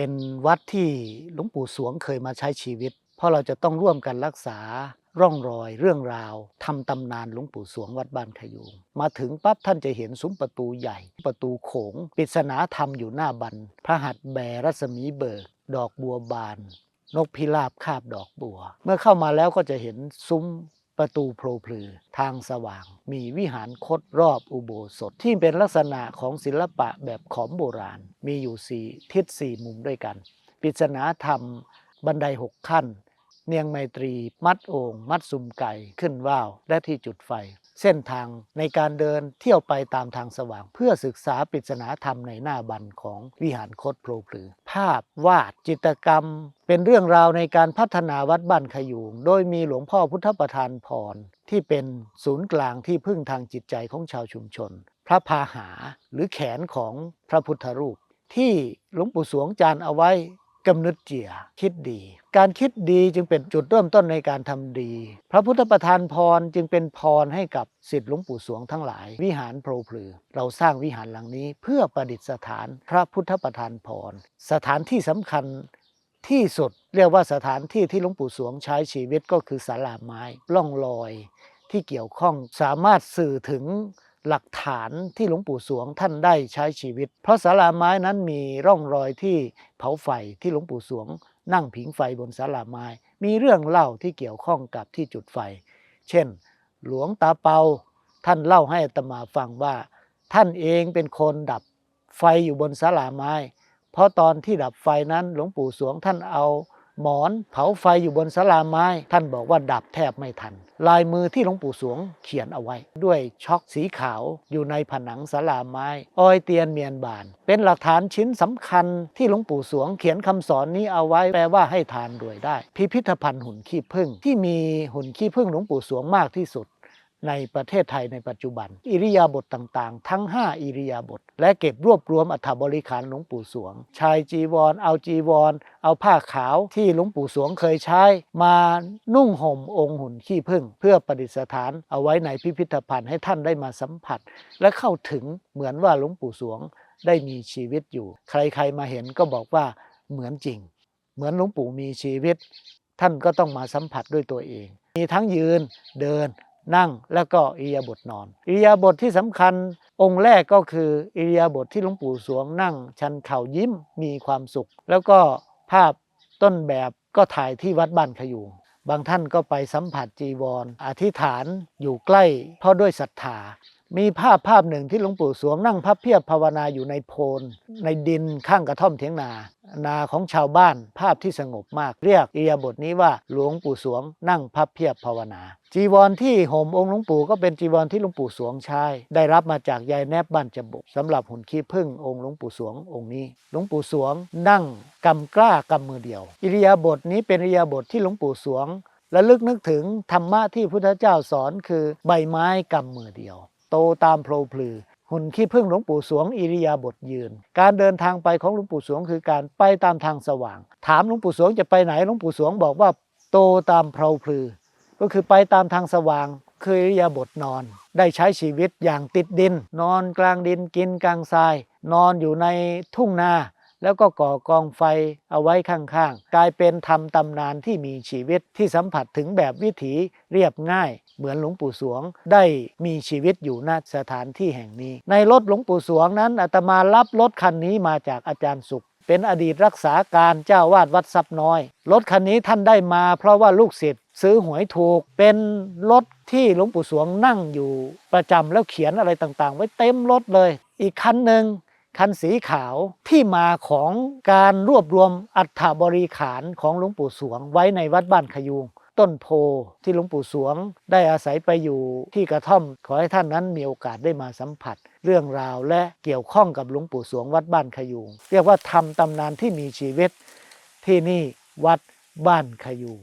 เป็นวัดที่หลวงปู่สวงเคยมาใช้ชีวิต เพราะเราจะต้องร่วมกันรักษาร่องรอยเรื่องราวทำตำนานหลวงปู่สวงวัดบ้านขยูงมาถึงปั๊บท่านจะเห็นซุ้มประตูใหญ่ ประตูโขงปริศนาธรรมอยู่หน้าบัน พระหัตถ์แบรัศมีเบิก ดอกบัวบาน นกพิราบคาบดอกบัว เมื่อเข้ามาแล้วก็จะเห็นซุ้ม ประตูโพล่พลือทางสว่าง มีวิหารคดรอบอุโบสถ ที่เป็นลักษณะของศิลปะแบบขอมโบราณ มีอยู่สี่ทิศสี่มุมด้วยกันปริศนาธรรม บันไดหกขั้น เนียงไมตรี มัดโองมัดซุมไก่ขึ้นว่าวและที่จุดไฟ เส้นทางในการเดินเที่ยวไปตามทางสว่าง เพื่อศึกษาปริศนาธรรมในหน้าบันของวิหารคดโผล่พลือ ภาพวาดจิตรกรรม เป็นเรื่องราวในการพัฒนาวัดบ้านขยูง โดยมีหลวงพ่อพุทธประธานพรที่เป็นศูนย์กลางที่พึ่งทางจิตใจของชาวชุมชน พระพาหาหรือแขนของพระพุทธรูป ที่หลวงปู่สวงจานเอาไว้ กำนึกเจียคิดดี การคิดดีจึงเป็นจุดเริ่มต้นในการทำดี พระพุทธประธานพรจึงเป็นพรให้กับสิทธิหลวงปู่สวงทั้งหลาย วิหารโพรพลือ เราสร้างวิหารหลังนี้เพื่อประดิษฐานพระพุทธประธานพร สถานที่สำคัญที่สุดเรียกว่าสถานที่ที่หลวงปู่สวงใช้ชีวิตก็คือศาลาไม้ล่องลอย ที่เกี่ยวข้องสามารถสื่อถึง หลักฐานที่หลวงปู่สวงท่านได้ใช้ชีวิต เพราะศาลาไม้นั้นมีร่องรอยที่เผาไฟที่หลวงปู่สวง นั่งผิงไฟบนศาลาไม้ มีเรื่องเล่าที่เกี่ยวข้องกับที่จุดไฟ เช่น หลวงตาเปา ท่านเล่าให้อาตมาฟังว่า ท่านเองเป็นคนดับไฟอยู่บนศาลาไม้ เพราะตอนที่ดับไฟนั้นหลวงปู่สวงท่านเอา หมอนเผาไฟอยู่บนศาลาไม้ ท่านบอกว่าดับแทบไม่ทัน ลายมือที่หลวงปู่สวงเขียนเอาไว้ ด้วยช็อกสีขาวอยู่ในผนังศาลาไม้ออยเตียนเมียนบาน เป็นหลักฐานชิ้นสำคัญที่หลวงปู่สวงเขียนคำสอนนี้เอาไว้แปลว่าให้ทานรวยได้ พิพิธภัณฑ์หุ่นขี้ผึ้งที่มีหุ่นขี้ผึ้งหลวงปู่สวงมากที่สุด ในประเทศไทยในปัจจุบัน อิริยาบถต่างๆ ทั้ง 5 อิริยาบถและเก็บรวบรวมอัฐบริขารหลวงปู่สวง ชายจีวร เอาจีวร เอาผ้าขาวที่หลวงปู่สวงเคยใช้ มานุ่งห่มองค์หุ่นขี้ผึ้งเพื่อประดิษฐานเอาไว้ในพิพิธภัณฑ์ให้ท่านได้มาสัมผัส และเข้าถึงเหมือนว่าหลวงปู่สวงได้มีชีวิตอยู่ ใครๆมาเห็นก็บอกว่าเหมือนจริง เหมือนหลวงปู่มีชีวิต ท่านก็ต้องมาสัมผัสด้วยตัวเอง มีทั้งยืนเดิน นั่งแล้วก็อิริยาบถนอน อิริยาบถที่สำคัญองค์แรกก็คืออิริยาบถที่หลวงปู่สวงนั่ง ชันเข่ายิ้มมีความสุข แล้วก็ภาพต้นแบบก็ถ่ายที่วัดบ้านขยูงบางท่านก็ไปสัมผัสจีวร อธิษฐานอยู่ใกล้เพราะด้วยศรัทธา มีภาพภาพหนึ่งที่หลวงปู่สวงนั่งพับเพียบภาวนาอยู่ในโพนในดินข้างกระท่อมเถียงนา นาของชาวบ้านภาพที่สงบมาก เรียกอิริยาบถนี้ว่าหลวงปู่สวงนั่งพับเพียบภาวนา จีวรที่ห่มองค์หลวงปู่ก็เป็นจีวรที่หลวงปู่สวงใช้ได้รับมาจากยายแนบบ้านจบกสำหรับหุ่นขี้ผึ้งองค์หลวงปู่สวงองค์นี้ หลวงปู่สวงนั่งกำกล้ากำมือเดียวอิริยาบถนี้เป็นอิริยาบถที่หลวงปู่สวงและลึกนึกถึงธรรมะที่พุทธเจ้าสอนคือใบไม้กำมือเดียว โตตามโพลพลือหุ่นขี้พึ่งหลวงปู่สวงอิริยาบถยืน การเดินทางไปของหลวงปู่สวงคือการไปตามทางสว่าง ถามหลวงปู่สวงจะไปไหนหลวงปู่สวงบอกว่าโตตามโพลพลือ ก็คือไปตามทางสว่างคืออิริยาบถนอน ได้ใช้ชีวิตอย่างติดดิน นอนกลางดินกินกลางทราย นอนอยู่ในทุ่งนา แล้วก็ก่อกองไฟเอาไว้ข้างๆ กลายเป็นธรรมตำนานที่มีชีวิตที่สัมผัสถึงแบบวิถีเรียบง่าย เหมือนหลวงปู่สวงได้มีชีวิตอยู่ณสถานที่แห่งนี้ ในรถหลวงปู่สวงนั้นอาตมารับรถคันนี้มาจากอาจารย์สุข เป็นอดีตรักษาการเจ้าวาดวัดซับน้อย รถคันนี้ท่านได้มาเพราะว่าลูกศิษย์ซื้อหวยถูกเป็นรถที่หลวงปู่สวงนั่งอยู่ประจำแล้วเขียนอะไรต่างๆ ไว้เต็มรถเลย อีกคันหนึ่ง คันสีขาวที่มาของการรวบรวมอัฐบริขารของหลวงปู่สวงไว้ในวัดบ้านขยูงต้นโพที่หลวงปู่สวงได้อาศัยไปอยู่ที่กระท่อม ขอให้ท่านนั้นมีโอกาสได้มาสัมผัส เรื่องราวและเกี่ยวข้องกับหลวงปู่สวงวัดบ้านขยูงเรียกว่าทำตำนานที่มีชีวิตที่นี่วัดบ้านขยูง